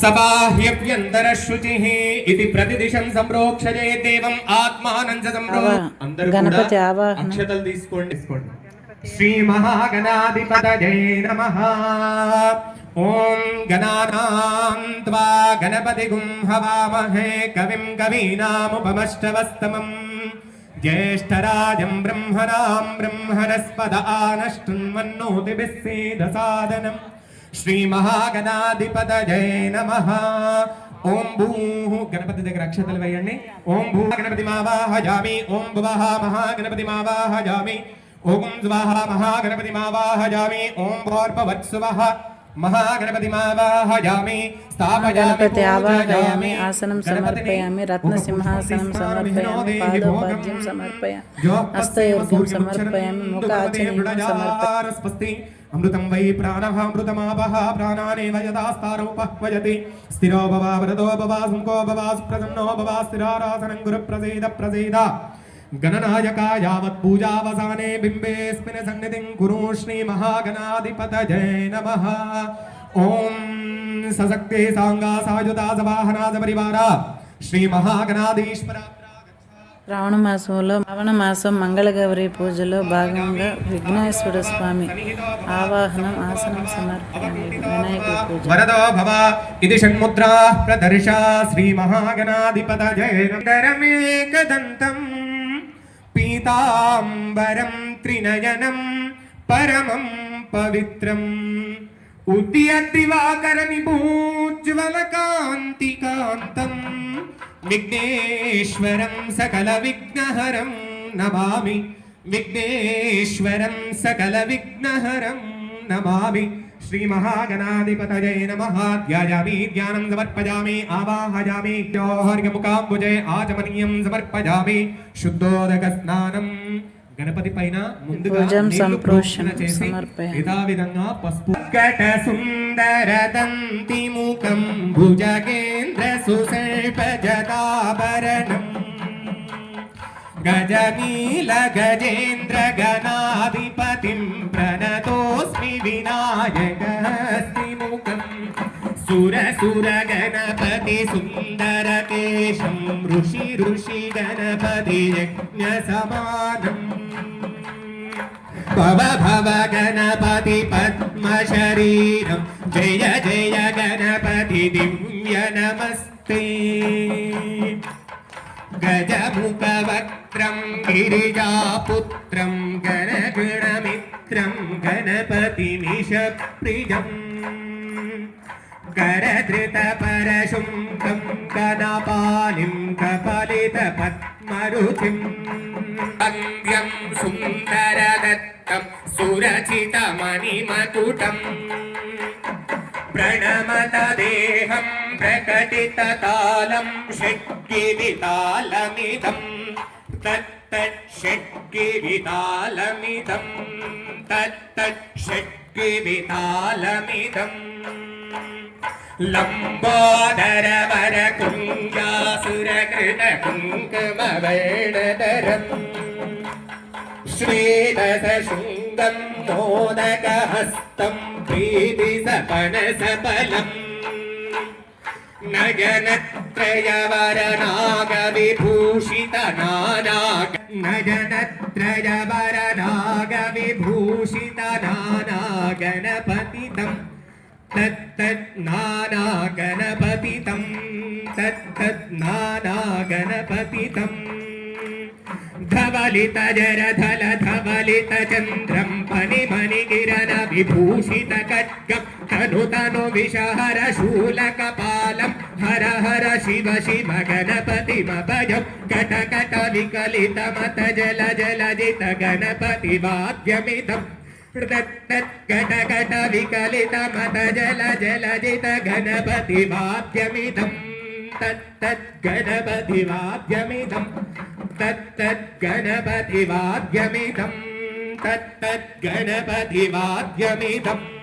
సబాహ్యభ్యంతరశుచిః ఇది ప్రతిదిశం సంప్రోక్షజే దేవం ఆత్మానం చ సంప్రో అందరూ కూడా. అక్షతలు తీసుకోండి. తీసుకోండి. శ్రీ మహాగణాధిపతయే నమః. ఓం గణానాం त्वा గణపతిగుం హవామహే కవిం కవీనాముపమష్టవస్తమం. జ్యేష్ఠరాజం బ్రహ్మణాం బ్రహ్మణస్పద ఆనష్టన్వన్నోతిభిः సేదసాదనం. శ్రీమహాగణాధిపతయే నమ. ఓం భూ. గణపతి దగ్గర అక్షతలు వేయండి. ఓం భూ గణపతి మావాహజామి ఓం భువహ మహాగణపతి మావాహజామి ఓం స్వాహ మహాగణపతి మావాహజామి ఓం భోర్భవత్సువః గణపతి ఆవాహయామి. ఆసనం సమర్పయామి రత్నసింహాసనం సమర్పయామి పాదోపాద్యం సమర్పయామి హస్తయోగ్యం సమర్పయామి ముఖాచనీయం సమర్పయామి. అమృతం వై ప్రాణః అమృతమాపః ప్రాణానేవ యథాస్తారూపహ్వయతి స్థిరో భవ వరదో భవ సుంకో భవ సుప్రసన్నో భవ స్థిరారాసనం గురు ప్రసీద ప్రసీద. గణనాయక యావత్ పూజావసానే బింబేస్మిన్ సన్నిధిం కురు శ్రీ మహాగణాధిపతజే నమః ఓం సశక్తే సాంగా సాయుధా సవాహనా సపరివార శ్రీ మహాగణాధీశ్వర శ్రావణ మాసంలో శ్రావణ మాసం మంగళగౌరి పూజలో భాగంగా విఘ్నేశ్వర స్వామి ఆవాహనం ఆసనం పూజ. వరదో భవ ఇది షణ్ముద్రా ప్రదర్శ శ్రీ పీతాంబరం త్రినయనం పరమం పవిత్రం ఉద్యద్దివాకర నిభూజ్వల కాంతి కాంతం విఘ్నేశ్వరం సకల విఘ్నహరం నమామి విఘ్నేశ్వరం సకల విఘ్నహరం నమామి శ్రీ మహాగణాధిపతయే నమః ధ్యాయామి ధ్యానం సమర్పయామి ఆవాహయామి జోహర్గముఖాంబుజే ఆచమనీయం సమర్పయామి శుద్ధోదక స్నానం గణపతి పైన ముందుగా ప్రోక్షణ చేసి సమర్పయామి. యథావిధంగా పసుపు ఘట సుందర దంతి ముఖం భుజగేంద్ర సుశల్పజదాభరణం గజనీల గజేంద్ర గణాధిపతిం ప్రణతోస్మి వినాయకస్తి ముఖం సుర సుర గణపతి సుందర కేశం ఋషి ఋషి గణపతి యజ్ఞ సమానం భవ భవ గణపతి పద్మ శరీరం జయ വക്രം ഗണപതിമിഷപ്രിയം करधृतपरशुङ्कं कनपालिं कपलितपद्मरुचिम् अङ्ग्यं सुन्दरदत्तं सुरचितमणिमकुटम् प्रणमत देहं प्रकटिततालं शक्तितालमिदं तत् തത്ഷഡ്ഗിരിതാലമിതം തത്ഷഡ്ഗിരിതാലമിതം ലംബോദരവര കുഞ്ചാസുരകൃത കുങ്കുമവേണതരം ശ്രീരസശൃംഗം മോദകഹസ്തം പ്രീതിസപണസഫലം നഗനത്രയവരനാഗവിഭൂഷിതനാനാഗ न जत्र य वरनागविभूषितनागणपतितं तत्तत् नानागणपतितं तत्तद् नानागणपतितं धलितजर धलधवलितचन्द्रं मणि धनुतनु विषहर शूलकपालं हर हर शिव शिव गणपतिमभजं कटकट विकलितमत जल जलजित गणपतिवाद्यमिदं घटघट विकलितमत जल जलजित गणपतिवाद्यमिदम् तत्तद्गणपतिवाद्यमिदं तत्तद्गणपतिवाद्यमिदं तत्तद्गणपतिवाद्यमिदम्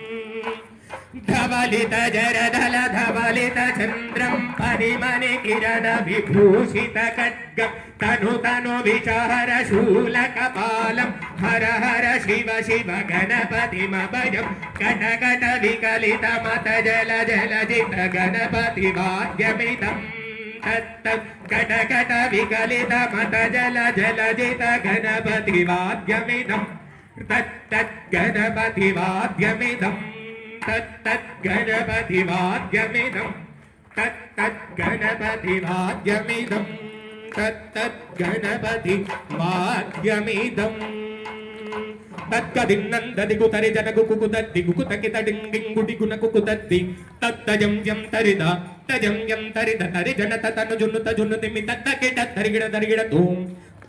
धवलित जरदल धवलित चंद्रम परिमणि किरण विभूषित खड्ग तनु तनु विचार शूल कपालम हर हर शिव शिव गणपतिमभयं कटकट विकलित मत जल जल जित गणपति वाद्यमिदम् कटकट विकलित मत जल जल जित गणपति वाद्यमिदम् तत्तत् गणपति वाद्यमिदम् కట వికలిత మత జల జల జిత గణపతి వాద్యమిదం తత్తత్ గణపతి వాద్యమిదం తత్తత్ గణపతి వాద్యమిదం తత్తత్ గణపతి వాద్యమిదం తత్తత్ గణపతి వాద్యమిదం తత్కదిన్నందది కుతరి జనకు కుకుదద్ది కుకుతకి తడింగింగుడి గుణకు కుదద్ది తత్తజం యం తరిద తజం యం తరిద తరి జనత తను జున్నుత జున్ను తిమ్మి తత్తకిట తరిగిడ తరిగిడ తూం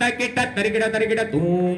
తకిట తరిగిడ తరిగిడ తూం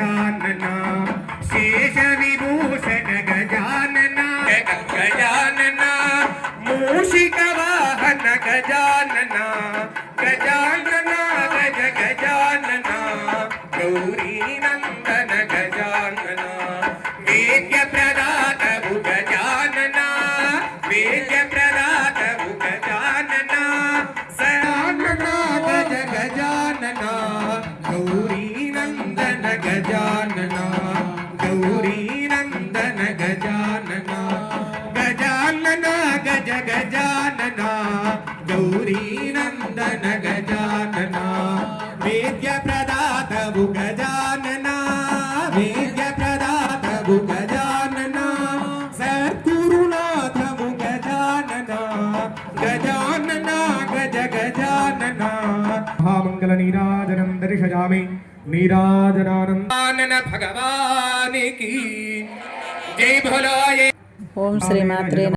నందన గజానన శేష విభూషణ గజానన గజానన మూషిక వాహన गौरी नंदन गजानना वेद्य प्रदातवु गजानना वेद्य प्रदातवु गजानना सद्गुरुनाथमु गजानना गजानना गज गजानना महामंगल नीराजनं दर्शयामि। नीराजनानन्दानन भगवान् की जय भोला ओम श्री मात्रे